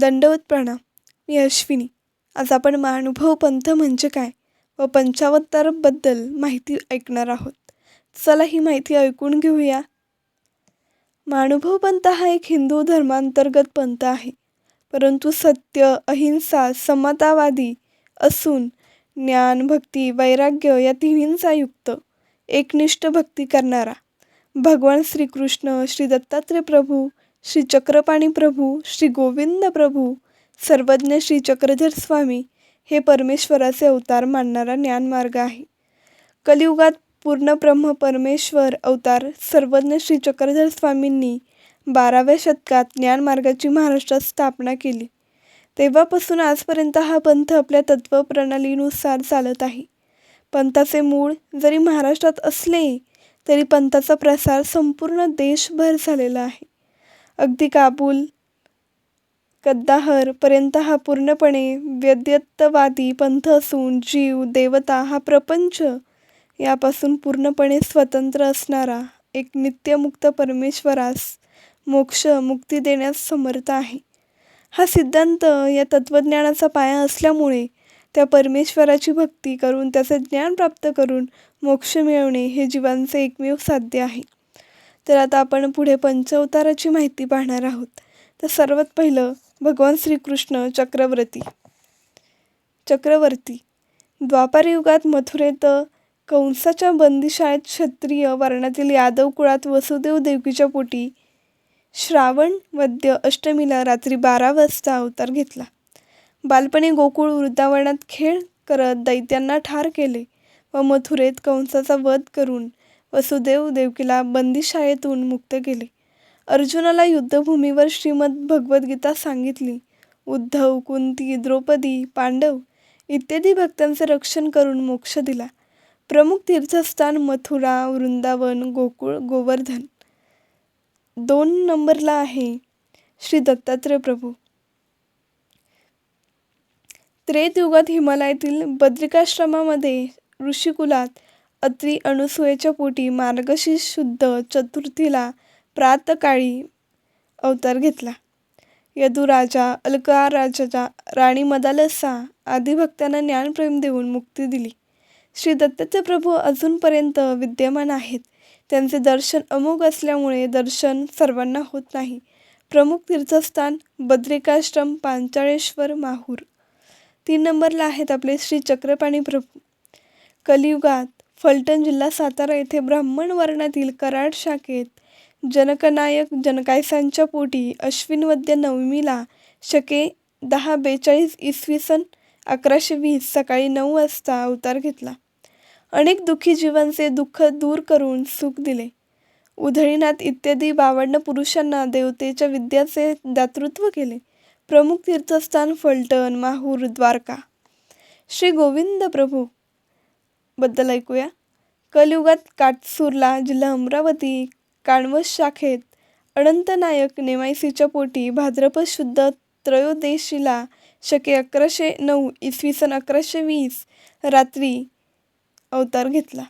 दंडवत प्रणाम मी अश्विनी. आज आपण महानुभव पंथ म्हणजे काय व पंचावतारबद्दल माहिती ऐकणार आहोत. चला ही माहिती ऐकून घेऊया. महानुभव पंथ हा एक हिंदू धर्मांतर्गत पंथ आहे. परंतु सत्य अहिंसा समतावादी असून ज्ञान भक्ती वैराग्य या तिन्हींचा युक्त एकनिष्ठ भक्ती करणारा. भगवान श्रीकृष्ण श्री दत्तात्रय प्रभू श्री चक्रपाणी प्रभू श्री गोविंद प्रभू सर्वज्ञ श्री चक्रधर स्वामी हे परमेश्वराचे अवतार मानणारा ज्ञानमार्ग आहे. कलियुगात पूर्ण ब्रह्म परमेश्वर अवतार सर्वज्ञ श्री चक्रधर स्वामींनी बाराव्या शतकात ज्ञानमार्गाची महाराष्ट्रात स्थापना केली. तेव्हापासून आजपर्यंत हा पंथ आपल्या तत्त्वप्रणालीनुसार चालत आहे. पंथाचे मूळ जरी महाराष्ट्रात असले तरी पंथाचा प्रसार संपूर्ण देशभर झालेला आहे. अगदी काबूल. कद्दाहरपर्यंत हा पूर्णपणे व्यद्यत्तवादी पंथ असून जीव देवता हा प्रपंच. यापासून पूर्णपणे स्वतंत्र असणारा एक नित्यमुक्त परमेश्वरास मोक्ष मुक्ती देण्यास समर्थ आहे. हा सिद्धांत या तत्त्वज्ञानाचा पाया असल्यामुळे त्या परमेश्वराची भक्ती करून त्याचे ज्ञान प्राप्त करून मोक्ष मिळवणे हे जीवांचे एकमेव साध्य आहे. तर आता आपण पुढे पंचअवताराची माहिती पाहणार आहोत. तर सर्वात पहिलं भगवान श्रीकृष्ण चक्रवर्ती. चक्रवर्ती द्वापार युगात मथुरेत कंसाच्या बंदीशाळेत क्षत्रिय वर्णातील यादव कुळात वसुदेव देवकीच्या पोटी श्रावण वद्य अष्टमीला रात्री बारा वाजता अवतार घेतला. बालपणी गोकुळ वृंदावनात खेळ करत दैत्यांना ठार केले व मथुरेत कंसाचा वध करून वसुदेव देवकीला बंदीशाळेतून मुक्त केले. अर्जुनाला युद्धभूमीवर श्रीमद भगवद्गीता सांगितली. उद्धव कुंती द्रौपदी पांडव इत्यादी भक्तांचे रक्षण करून मोक्ष दिला. प्रमुख तीर्थस्थान मथुरा वृंदावन गोकुळ गोवर्धन. दोन नंबरला आहे श्री दत्तात्रय प्रभू. त्रेतयुगात हिमालयातील बद्रिकाश्रमामध्ये ऋषिकुलात अत्री अणुसुयेच्या पोटी मार्गशीर्ष शुद्ध चतुर्थीला प्रातकाळी अवतार घेतला. यदुराजा अलकार राजाचा राणी मदालसा आदी भक्तांना ज्ञानप्रेम देऊन मुक्ती दिली. श्री दत्तात्रय प्रभू अजूनपर्यंत विद्यमान आहेत. त्यांचे दर्शन अमोघ असल्यामुळे दर्शन सर्वांना होत नाही. प्रमुख तीर्थस्थान बद्रिकाश्रम पांचाळेश्वर माहूर. तीन नंबरला आहेत आपले श्री चक्रपाणी प्रभू. कलियुगात फलटण जिल्हा सातारा येथे ब्राह्मण वर्णातील कराड शाखेत जनकनायक जनकायसांच्या पोटी अश्विनवद्य नवमीला शके दहा बेचाळीस इसवी सन अकराशे वीस सकाळी नऊ वाजता अवतार घेतला. अनेक दुःखी जीवांचे दुःख दूर करून सुख दिले. उधळीनाथ इत्यादी बावन्न पुरुषांना देवतेच्या विद्याचे दातृत्व केले. प्रमुख तीर्थस्थान फलटण माहूर द्वारका. श्री गोविंद प्रभू बद्दल ऐकूया. कलियुगात काटसूरला जिल्हा अमरावती काणवस शाखेत अनंतनायक नेमायसीच्या पोटी भाद्रपद शुद्ध त्रयोदशीला शके अकराशे नऊ इसवी सन अकराशे वीस रात्री अवतार घेतला.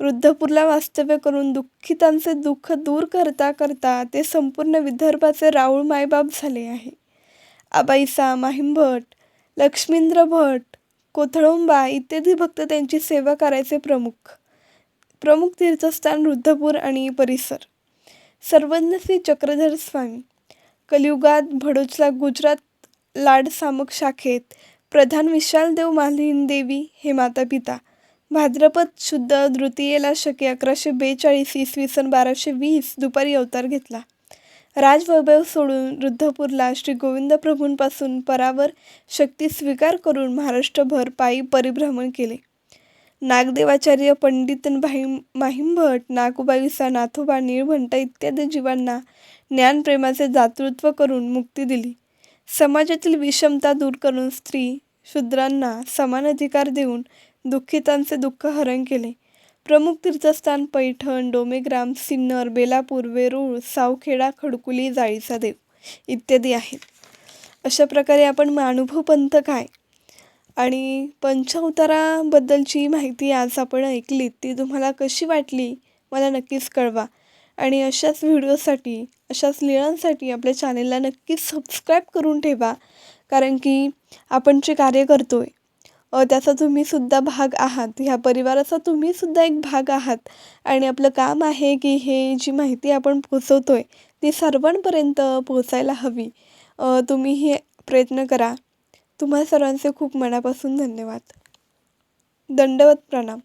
वृद्धपूरला वास्तव्य करून दुःखितांचे दुःख दूर करता करता ते संपूर्ण विदर्भाचे राऊळ मायबाप झाले आहे. आबाईसा माहिमभट लक्ष्मींद्र भट कोथळोंबा इत्यादी भक्त त्यांची सेवा करायचे प्रमुख. प्रमुख तीर्थस्थान रुद्धपूर आणि परिसर. सर्वज्ञ श्री चक्रधर स्वामी कलियुगात भडोचला गुजरात लाड सामक शाखेत प्रधान विशालदेव मालिन देवी हे माता पिता भाद्रपद शुद्ध द्वितीयेला शके अकराशे बेचाळीस इसवी सन बाराशे वीस दुपारी अवतार घेतला. राजवैभव सोडून रुद्धपूरला श्री गोविंद प्रभूंपासून परावर शक्ती स्वीकार करून महाराष्ट्रभर पायी परिभ्रमण केले. नागदेवाचार्य पंडित भाई माहिमभट नागुबाईसा नाथोबा निळभंट इत्यादी जीवांना ज्ञानप्रेमाचे जातृत्व करून मुक्ती दिली. समाजातील विषमता दूर करून स्त्री शूद्रांना समान अधिकार देऊन दुःखितांचे दुःख हरण केले. प्रमुख तीर्थस्थान पैठण डोमेग्राम सिन्नर बेलापूर वेरूळ सावखेडा खडकुली जाळीचा देव इत्यादी आहेत. अशा प्रकारे आपण अनुभव पंथ काय? आणि पंचावताराबद्दलची माहिती आज आपण ऐकली ती तुम्हाला कशी वाटली मला नक्कीच कळवा. आणि अशाच व्हिडिओसाठी अशाच लिळांसाठी आपल्या चॅनेलला नक्कीच सबस्क्राईब करून ठेवा कारण की आपण जे कार्य करतो आहे त्याचा तुम्हीसुद्धा भाग आहात. ह्या परिवाराचा तुम्हीसुद्धा एक भाग आहात. आणि आपलं काम आहे की हे जी माहिती आपण पोचवतो आहे ती सर्वांपर्यंत पोचायला हवी. तुम्हीही प्रयत्न करा. तुम्हा सर्वांचे खूप मनापासून धन्यवाद. दंडवत प्रणाम.